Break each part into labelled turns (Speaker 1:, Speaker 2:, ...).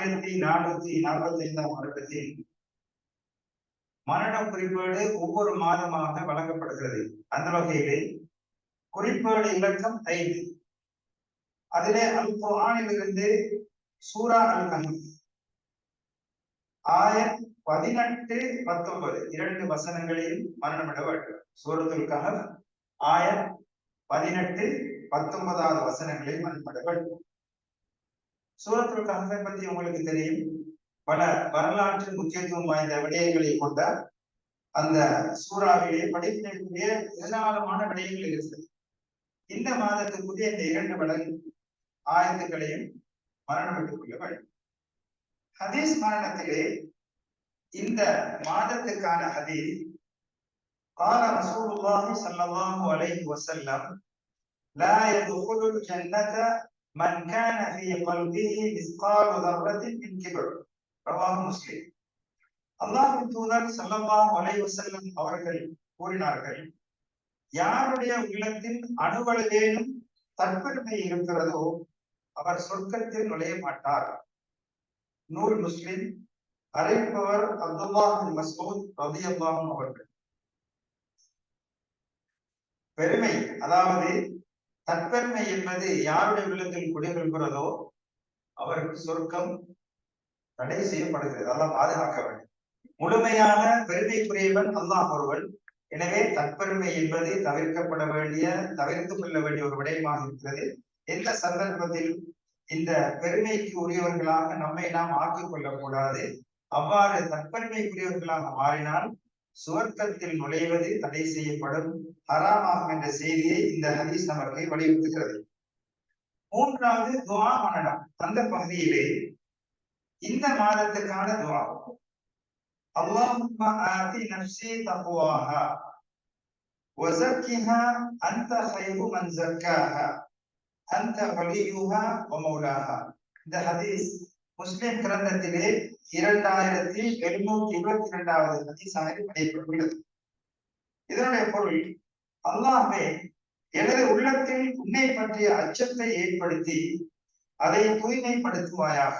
Speaker 1: ஆயிரத்தி நானூத்தி நாற்பத்தி ஐந்தாம் வருடத்தில் மரண குறிப்பேடு ஒவ்வொரு மாதமாக வழங்கப்படுகிறது. அந்த வகையிலே குறிப்பேடு இலக்கம் ஐந்து. அதிலே அல் குர்ஆனிலிருந்து சூரா அல் கஹஃப் ஆயத் பதினெட்டு பத்தொன்பது. இரண்டு வசனங்களையும் மரணமிட வேண்டும். சூரத்துல் கஹஃப் ஆயத் பதினெட்டு பத்தொன்பதாவது வசனங்களையும் மரணமிட வேண்டும். சூரத்துல் கஹஃபை பத்தி உங்களுக்கு தெரியும் பல வரலாற்று முக்கியத்துவம் வாய்ந்த விடயங்களை கொண்ட அந்த சூறாவிலே படிக்கக்கூடிய ஏராளமான விடயங்கள் இருக்கிறது இந்த மாதத்துக்குரிய இந்த இரண்டு வடல் ஆயத்துக்களையும் மரணமிட்டுக் கொள்ள வேண்டும் ஹதீஸ் மரணத்திலே இந்த மாதத்துக்கான ஹதீஸ் قال رسول الله صلى الله عليه وسلم لا يدخل الجنة من كان في قلبه مثقال ذرة من كبر رواه مسلم அல்லாஹின் தூதர் சல்லல்லாஹு அலைஹி வஸல்லம் அவர்கள் கூறினார்கள் யாருடைய உள்ளத்தில் அணுவளவேனும் தற்பெருமை இருக்கிறதோ அவர் சொர்க்கத்தில் நுழைய மாட்டார் நூல் முஸ்லிம் அறிவிப்பவர் அப்துல்லாஹ் மசூத் ரதியல்லாஹு அவர்கள் பெருமை அதாவது தற்பெருமை என்பது யாருடைய உள்ளத்தில் குடிகொள்கிறதோ அவருக்கு சொர்க்கம் தடை செய்யப்படுகிறது. அல்லாஹ் பாதுகாக்க வேண்டும். முழுமையான பெருமைக்குரியவன் அல்லாஹ் ஒருவன். எனவே தற்பெருமை என்பது தவிர்க்கப்பட வேண்டிய தவிர்த்து கொள்ள வேண்டிய ஒரு விடயமாக இருக்கிறது. எந்த சந்தர்ப்பத்தில் இந்த பெருமைக்கு உரியவர்களாக நம்மை நாம் ஆக்கிக் கொள்ளக்கூடாது. அவ்வாறு தற்பெருமைக்குரியவர்களாக மாறினால் சுவர்க்கத்தில் நுழைவது தடை செய்யப்படும் ஹராமாகும் என்ற செய்தியை இந்த ஹதீஸ் நமக்கு வலியுறுத்துகிறது. மூன்றாவது துவா மனடம் அந்த பகுதியிலே இந்த மாதத்துக்கான துவா. அல்லாஹும்ம ஆதி நஃப்ஸி தக்வாஹா. வஸக்கிஹா அன்த கைரு மன் ஜக்காஹா. வலியுஹா வ இந்த ஹதீஸ் முஸ்லிம் கிரந்தத்திலே இரண்டாயிரத்தி எழுநூத்தி இருபத்தி இரண்டாவது ஹதீஸாக பதியப்பட்டுள்ளது. இதனுடைய பொருள் அல்லாமே எனது உள்ளத்தில் உன்னை பற்றிய அச்சத்தை ஏற்படுத்தி அதை தூய்மைப்படுத்துவாயாக.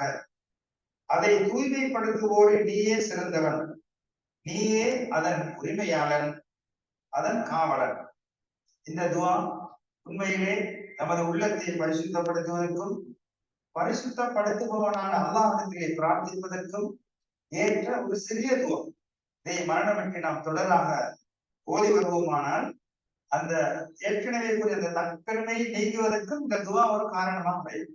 Speaker 1: அதை தூய்மைப்படுத்துவோடு நீயே சிறந்தவன். நீயே அதன் உரிமையாளன் அதன் காவலன். இந்த துவா உண்மையிலே நமது உள்ளத்தை பரிசுத்தப்படுத்துவதற்கும் பரிசுத்தப்படுத்துபவனான அல்லாவிடத்திலே பிரார்த்திப்பதற்கும் ஏற்ற ஒரு சிறிய துவம். இதை மரணமின்றி நாம் தொடராக ஓடி வருவோமானால் அந்த ஏற்கனவே கூறிய அந்த தக்கருணை நீங்குவதற்கும் இந்த துவா ஒரு காரணமாக அமையும்.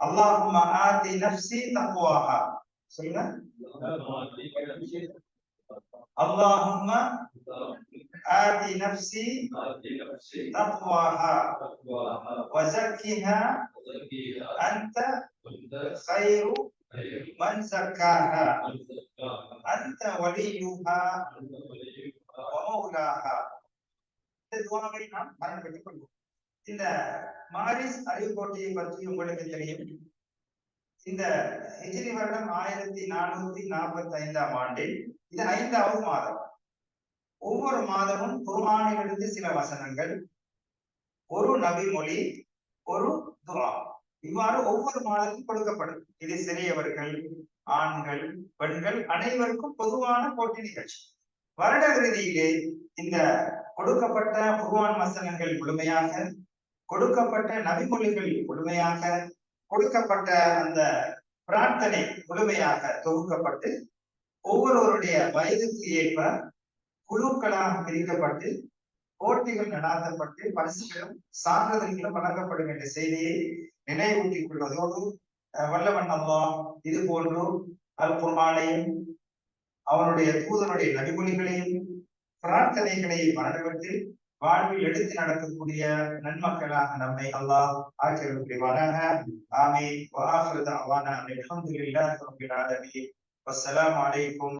Speaker 1: அல்லாஹும் ஆதி நப்சி தப்புவாக சொல்லுங்க. அல்லாஹும் آت نفسي تقواها وزكها أنت خير من زكاها أنت وليها ومولاها இந்த துவாவை நாம் பயன்படுத்திக் கொள்வோம் இந்த மாரிஸ் அறிவுக்கோட்டையை பற்றி உங்களுக்கு தெரியும் இந்த ஹிஜிரி வருடம் ஆயிரத்தி நானூத்தி நாற்பத்தி ஐந்தாம் ஆண்டில் இது ஐந்தாவது மாதம் ஒவ்வொரு மாதமும் குர்ஆனிலிருந்து சில வசனங்கள் ஒரு நபி மொழி ஒரு துவா இவ்வாறு ஒவ்வொரு மாதமும் கொடுக்கப்படும். இது சிறியவர்கள் ஆண்கள் பெண்கள் அனைவருக்கும் பொதுவான போட்டி நிகழ்ச்சி. வருட இறுதியிலே இந்த கொடுக்கப்பட்ட குர்ஆன் வசனங்கள் முழுமையாக கொடுக்கப்பட்ட நபிமொழிகள் முழுமையாக கொடுக்கப்பட்ட அந்த பிரார்த்தனை முழுமையாக தொகுக்கப்பட்டு ஒவ்வொருவருடைய வயதுக்கு ஏற்ப குழுக்களாக பிரிக்கப்பட்டு போட்டிகள் நடாத்தப்பட்டு பரிசுகளும் சான்றிதழ்களும் வழங்கப்படும் என்ற செய்தியை நினைவூட்டிக் கொள்வதோடு வல்லவன் அம்மா இது போன்று அல் அவனுடைய தூதனுடைய நபிமொழிகளையும் பிரார்த்தனைகளையும் மரணப்பட்டு வாழ்வில் எடுத்து நடக்கக்கூடிய நன்மக்களாக நம்மை அல்லாஹ் ஆக்கிரமிப்பு புரிவானாக ஆமீன் வஆஃபிரு தஅவானா அல்ஹம்துலில்லாஹி ரப்பில் ஆலமீன். வஸ்ஸலாமு அலைக்கும்.